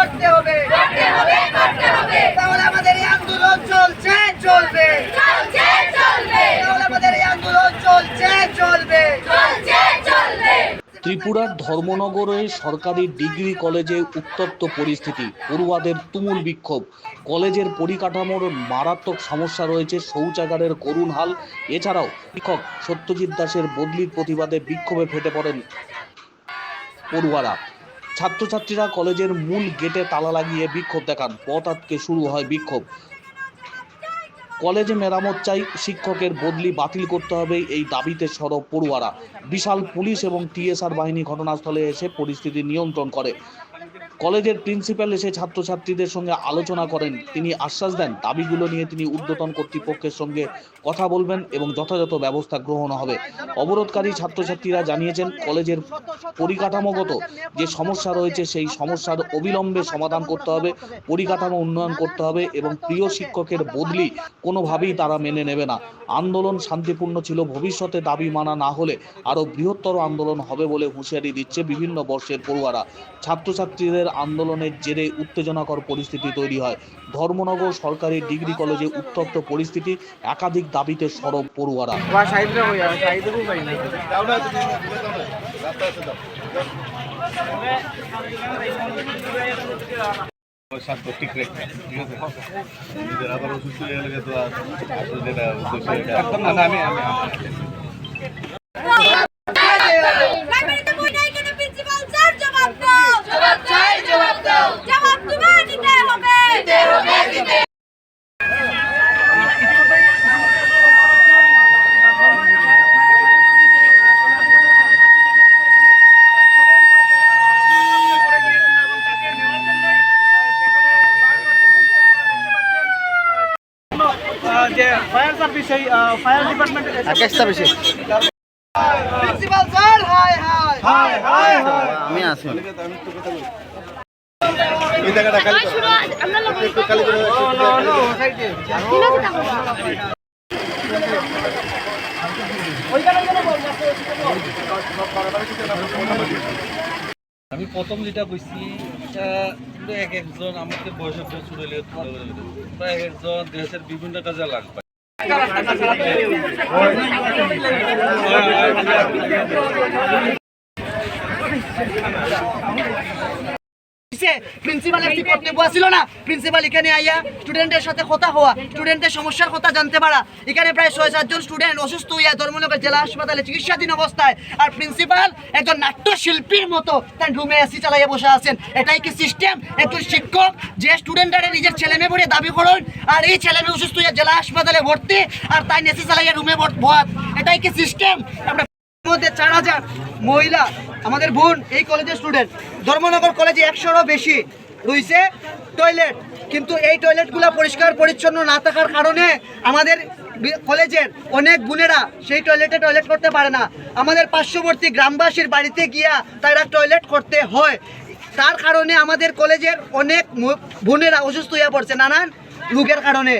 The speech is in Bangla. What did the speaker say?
করতে হবে। তাহলে আমাদের এই আন্দোলন চলছে চলবে। তাহলে আমাদের এই আন্দোলন চলছে চলবে। ত্রিপুরার ধর্মনগরে সরকারি ডিগ্রি কলেজে উত্তপ্ত পরিস্থিতি পড়ুয়াদের তুমুল বিক্ষোভ। কলেজের পরিকাঠামোর মারাত্মক সমস্যা রয়েছে শৌচাগারের করুণ হাল। এছাড়াও শিক্ষক সত্যজিৎ দাসের বদলির প্রতিবাদে বিক্ষোভে ফেটে পড়েন পড়ুয়ারা। ছাত্রছাত্রীরা কলেজের মূল গেটে তালা লাগিয়ে বিক্ষোভ দেখান। পথ আটকে শুরু হয় বিক্ষোভ। কলেজে মেরামত চাই, শিক্ষকের বদলি বাতিল করতে হবে এই দাবিতে সরব পড়ুয়ারা। বিশাল পুলিশ এবং টিএসআর বাহিনী ঘটনাস্থলে এসে পরিস্থিতি নিয়ন্ত্রণ করে। কলেজের প্রিন্সিপাল এসে ছাত্রছাত্রীদের সঙ্গে আলোচনা করেন। তিনি আশ্বাস দেন, দাবিগুলো নিয়ে তিনি ঊর্ধ্বতন কর্তৃপক্ষের সঙ্গে কথা বলবেন এবং যথাযথ ব্যবস্থা গ্রহণ হবে। অবরোধকারী ছাত্রছাত্রীরা জানিয়েছেন, কলেজের পরিকাঠামোগত যে সমস্যা রয়েছে, সেই সমস্যার অবিলম্বে সমাধান করতে হবে, পরিকাঠামো উন্নয়ন করতে হবে এবং প্রিয় শিক্ষকের বদলি কোনোভাবেই তারা মেনে নেবে না। আন্দোলন শান্তিপূর্ণ ছিল, ভবিষ্যতে দাবি মানা না হলে আরও বৃহত্তর আন্দোলন হবে বলে হুঁশিয়ারি দিচ্ছে বিভিন্ন বর্ষের পড়ুয়ারা। ছাত্রছাত্রীদের আন্দোলনের জেরে উত্তেজনাকর পরিস্থিতি তৈরি হয়। ধর্মনগর সরকারি ডিগ্রি কলেজে উত্তপ্ত পরিস্থিতি একাধিক দাবিতে সরব পড়ুয়ারা। ঠিক আছে নিজের আবার ওষুধ চলে গেলে তো আসলে যেটা উদ্দেশ্য এটা আমি আমি যে ফায়ার সার্ভিস এই fire principal sir hi hi আমি আছি এই জায়গাটা খালি করো। আমরা লোক একটু খালি করে আমি প্রথম যেটা কইছি এটা কিন্তু এক একজন আমাদের বয়সে প্রচুর হইলে এক একজন দেশের বিভিন্ন কাজে লাগবে প্রিন্সিপাল একটি পথ নেবুয়া ছিল না। প্রিন্সিপাল এখানে আইয়া স্টুডেন্টের সাথে কথা হওয়া স্টুডেন্টের সমস্যার কথা জানতে পারা। এখানে প্রায় ছয় সাতজন স্টুডেন্ট অসুস্থ হইয়া ধর্মনগর জেলা হাসপাতালে চিকিৎসাধীন অবস্থায়। আর প্রিন্সিপাল একজন নাট্যশিল্পীর মতো তার রুমে এসি চালাইয়া বসে আছেন। এটাই কি সিস্টেম একজন শিক্ষক যে স্টুডেন্টরা নিজের ছেলে মেয়ে পড়ে দাবি করুন, আর এই ছেলে মেয়ে অসুস্থ হইয়া জেলা হাসপাতালে ভর্তি, আর তাই এসি চালাইয়া রুমে ভর এটাই কি সিস্টেম মধ্যে চার হাজার মহিলা, আমাদের বোন, এই কলেজের স্টুডেন্ট ধর্মনগর কলেজে একশোরও বেশি রয়েছে টয়লেট কিন্তু এই টয়লেটগুলো পরিষ্কার, পরিচ্ছন্ন না থাকার কারণে আমাদের কলেজের অনেক বোনেরা সেই টয়লেটে টয়লেট করতে পারে না। আমাদের পার্শ্ববর্তী গ্রামবাসীর বাড়িতে গিয়া তারা টয়লেট করতে হয়। তার কারণে আমাদের কলেজের অনেক বোনেরা অসুস্থ হয়ে পড়ছে, নানান রোগের কারণে।